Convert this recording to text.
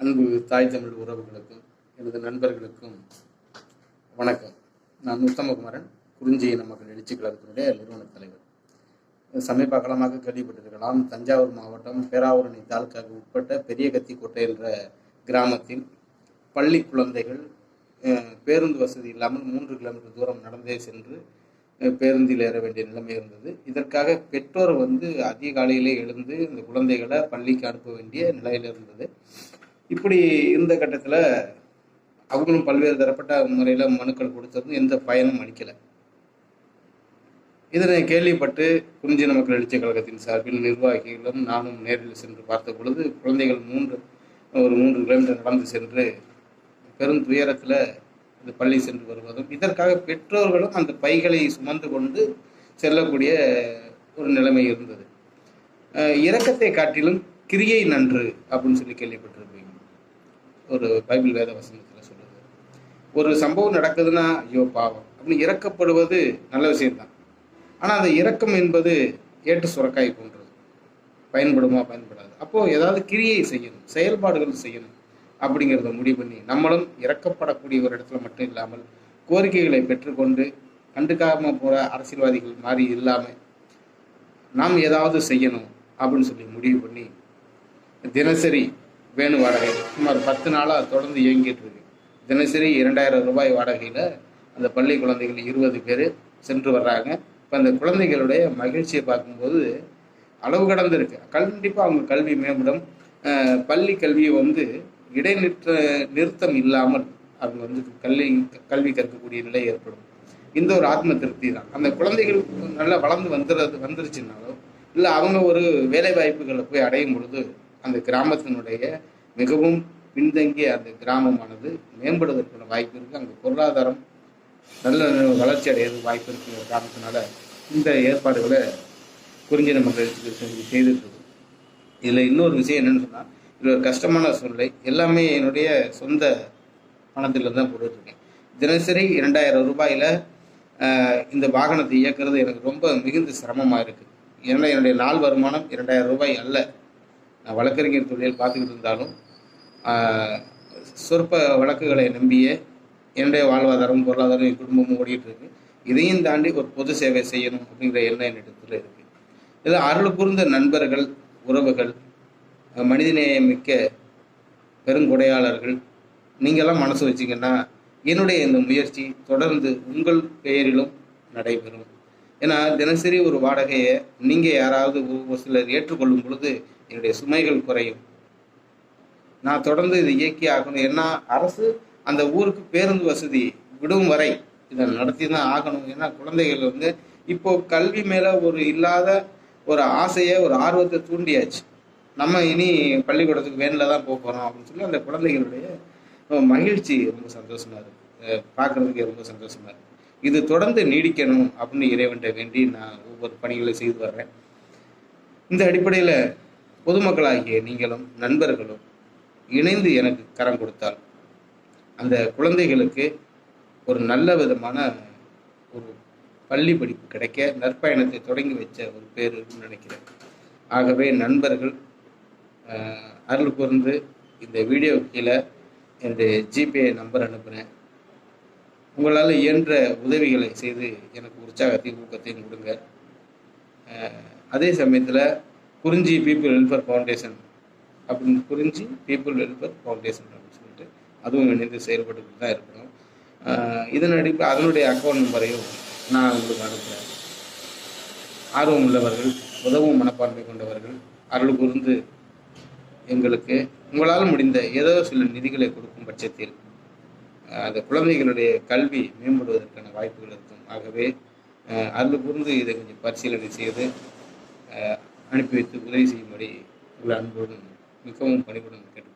அன்பு தாய் தமிழ் உறவுகளுக்கும் எனது நண்பர்களுக்கும் வணக்கம். நான் உத்தமகுமாரன் குறிஞ்சி மக்கள் எழுச்சி கழகத்தினுடைய நிறுவன தலைவர். சமீப காலமாக கேள்விப்பட்டிருக்கலாம் தஞ்சாவூர் மாவட்டம் பேராவூரணி தாலுக்காவுக்கு உட்பட்ட பெரிய கத்திக்கோட்டை என்ற கிராமத்தில் பள்ளி குழந்தைகள் பேருந்து வசதி இல்லாமல் மூன்று கிலோமீட்டர் தூரம் நடந்தே சென்று பேருந்தில் ஏற வேண்டிய நிலைமை இருந்தது. இதற்காக பெற்றோர் வந்து அதிகாலையிலே எழுந்து இந்த குழந்தைகளை பள்ளிக்கு அனுப்ப வேண்டிய நிலையில் இருந்தது. இப்படி இருந்த கட்டத்தில் அவங்களும் பல்வேறு தரப்பட்ட முறையில் மனுக்கள் கொடுத்ததும் எந்த பயனும் அளிக்கலை. இதனை கேள்விப்பட்டு குறிஞ்சி மக்கள் எழுச்சி கழகத்தின் சார்பில் நிர்வாகிகளும் நானும் நேரில் சென்று பார்த்த பொழுது குழந்தைகள் மூன்று ஒரு மூன்று கிலோமீட்டர் நடந்து சென்று பெரும் துயரத்தில் இந்த பள்ளி சென்று வருவதும் இதற்காக பெற்றோர்களும் அந்த பைகளை சுமந்து கொண்டு செல்லக்கூடிய ஒரு நிலைமை இருந்தது. இரக்கத்தை காட்டிலும் கிரியை நன்று அப்படின்னு சொல்லி கேள்விப்பட்டிருப்பீங்க. ஒரு பைபிள் வேத வசனத்தில் சொல்லுது ஒரு சம்பவம் நடக்குதுன்னா ஐயோ பாவம். அப்படின்னு இறக்கப்படுவது நல்ல விஷயம்தான். ஆனால் அந்த இறக்கம் என்பது ஏட்டு சுரக்காய் போன்றது. பயன்படுமா பயன்படாது. அப்போது ஏதாவது கிரியை செய்யணும் செயல்பாடுகள் செய்யணும் அப்படிங்கிறத முடிவு பண்ணி நம்மளும் இறக்கப்படக்கூடிய ஒரு இடத்துல மட்டும் இல்லாமல் கோரிக்கைகளை பெற்றுக்கொண்டு கண்டுக்காம போகிற அரசியல்வாதிகள் மாதிரி இல்லாமல் நாம் ஏதாவது செய்யணும் அப்படின்னு சொல்லி முடிவு பண்ணி தினசரி வேணு வாடகை சுமார் பத்து நாளாக தொடர்ந்து இயங்கிட்டு இருக்கு. தினசரி இரண்டாயிரம் ரூபாய் வாடகையில் அந்த பள்ளி குழந்தைகள் இருபது பேர் சென்று வர்றாங்க. இப்போ அந்த குழந்தைகளுடைய மகிழ்ச்சியை பார்க்கும்போது அளவு கடந்து இருக்கு கண்டிப்பாக அவங்க கல்வி மேம்படும். பள்ளி கல்வியை வந்து இடைநிற்ற நிறுத்தம் இல்லாமல் அவங்க வந்து கல்வி கல்வி கற்கக்கூடிய நிலை ஏற்படும். இந்த ஒரு ஆத்ம திருப்தி தான். அந்த குழந்தைகள் நல்லா வளர்ந்து வந்துடுறது வந்துருச்சுனாலும் இல்லை அவங்க ஒரு வேலை வாய்ப்புகளை போய் அடையும் பொழுது அந்த கிராமத்தினுடைய மிகவும் பின்தங்கிய அந்த கிராமமானது மேம்படுவதற்கான வாய்ப்பு இருக்குது அங்கே பொருளாதாரம் நல்ல வளர்ச்சி அடையிறது வாய்ப்பு இருக்கிற காரணத்தினால இந்த ஏற்பாடுகளை குறிஞ்சின மக்களுக்கு செஞ்சு செய்துருக்குது இதில் இன்னொரு விஷயம் என்னென்னு சொன்னால் இது ஒரு கஷ்டமான சூழ்நிலை. எல்லாமே என்னுடைய சொந்த பணத்தில் தான் போட்டுட்ருக்கேன். தினசரி இரண்டாயிரம் ரூபாயில் இந்த வாகனத்தை இயக்குறது எனக்கு ரொம்ப மிகுந்த சிரமமாக இருக்குது ஏன்னா என்னுடைய நாள் வருமானம் இரண்டாயிரம் ரூபாய் அல்ல. வழக்கறிஞர் தொழில் பார்த்துக்கிட்டு இருந்தாலும் சொற்ப வழக்குகளை நம்பியே என்னுடைய வாழ்வாதாரம் பொருளாதாரம் என் குடும்பமும் ஓடிட்டு இருக்கு. இதையும் தாண்டி ஒரு பொது சேவை செய்யணும் அப்படிங்கிற எண்ணம் என்னிடத்தில் இருக்கு. இதில் அருள் புரிந்த நண்பர்கள் உறவுகள் மனிதநேயம் மிக்க பெருங்கொடையாளர்கள் நீங்கள்லாம் மனசு வச்சிங்கன்னா என்னுடைய இந்த முயற்சி தொடர்ந்து உங்கள் பெயரிலும் நடைபெறும். ஏன்னா தினசரி ஒரு வாடகையை நீங்கள் யாராவது ஒரு ஒரு சிலர் ஏற்றுக்கொள்ளும் பொழுது என்னுடைய சுமைகள் குறையும். நான் தொடர்ந்து இதை இயக்கி ஆகணும். ஏன்னா அரசு அந்த ஊருக்கு பேருந்து வசதி விடும் வரை இதை நடத்தி தான் ஆகணும். ஏன்னா குழந்தைகள் வந்து இப்போ கல்வி மேலே ஒரு இல்லாத ஒரு ஆசையை ஒரு ஆர்வத்தை தூண்டியாச்சு. நம்ம இனி பள்ளிக்கூடத்துக்கு வேனில் தான் போக போகிறோம் அப்படின்னு சொல்லி அந்த குழந்தைகளுடைய மகிழ்ச்சி ரொம்ப சந்தோஷமா இருக்கு. பார்க்கறதுக்கு ரொம்ப சந்தோஷமா இருக்கு. இது தொடர்ந்து நீடிக்கணும் அப்படின்னு இறைவன்ட்ட வேண்டி நான் ஒவ்வொரு பணிகளை செய்து வர்றேன். இந்த அடிப்படையில் பொதுமக்களாகிய நீங்களும் நண்பர்களும் இணைந்து எனக்கு கரம் கொடுத்தால் அந்த குழந்தைகளுக்கு ஒரு நல்ல விதமான ஒரு பள்ளி படிப்பு கிடைக்க நற்பயணத்தை தொடங்கி வச்ச ஒரு பேர் நினைக்கிறேன். ஆகவே நண்பர்கள் அருள் கூர்ந்து இந்த வீடியோ கீழே என்னுடைய ஜிபே நம்பர் அனுப்புகிறேன் உங்களால் இயன்ற உதவிகளை செய்து எனக்கு உற்சாகத்தையும் ஊக்கத்தையும் கொடுங்க. அதே சமயத்தில் குறிஞ்சி பீப்புள் வெல்ஃபேர் ஃபவுண்டேஷன் அப்படின்னு குறிஞ்சி பீப்புள் வெல்ஃபேர் ஃபவுண்டேஷன் அப்படின்னு சொல்லிட்டு அதுவும் இணைந்து செயல்பட்டு தான் இருக்கணும் இதன் அடிப்படை அதனுடைய அக்கௌண்ட் நம்பரையும் நான் உங்களுக்கு அனுப்புகிறேன் ஆர்வம் உள்ளவர்கள் உதவும் மனப்பான்மை கொண்டவர்கள் அருள் கூர்ந்து எங்களுக்கு உங்களால் முடிந்த ஏதோ சில நிதிகளை கொடுக்கும் பட்சத்தில் அந்த குழந்தைகளுடைய கல்வி மேம்படுவதற்கான வாய்ப்புகள் இருக்கும். ஆகவே அருள் கூர்ந்து இதை கொஞ்சம் பரிசீலனை செய்து அனுப்பி வைத்து உதவி செய்யும்படி உள்ள அன்புடன் மிகவும் பணிவுடன் கேட்டுக்கொள்கிறேன்.